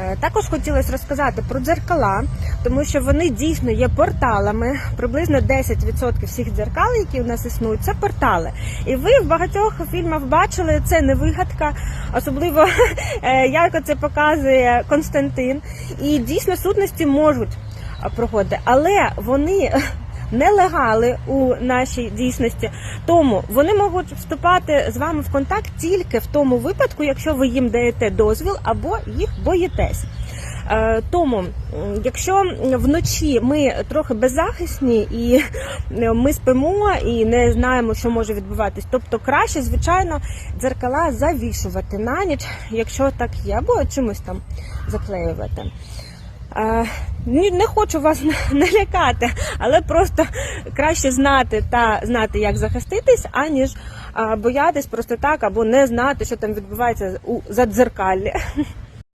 Е, Також хотілося розказати про дзеркала, тому що вони дійсно є порталами. Приблизно 10% всіх дзеркал, які у нас існують, це портали. І ви в багатьох фільмах бачили, це не вигадка, особливо е, як це показує Константин. І дійсно сутності можуть проходити, але вони. Нелегали у нашій дійсності, тому вони можуть вступати з вами в контакт тільки в тому випадку, якщо ви їм даєте дозвіл або їх боїтесь. Е, Тому, якщо вночі ми трохи беззахисні і е, ми спимо і не знаємо, що може відбуватись, тобто краще, звичайно, дзеркала завішувати на ніч, якщо так є, або чимось там заклеювати. Не хочу вас налякати, але просто краще знати та знати, як захиститись, аніж боятись просто так або не знати, що там відбувається у задзеркаллі.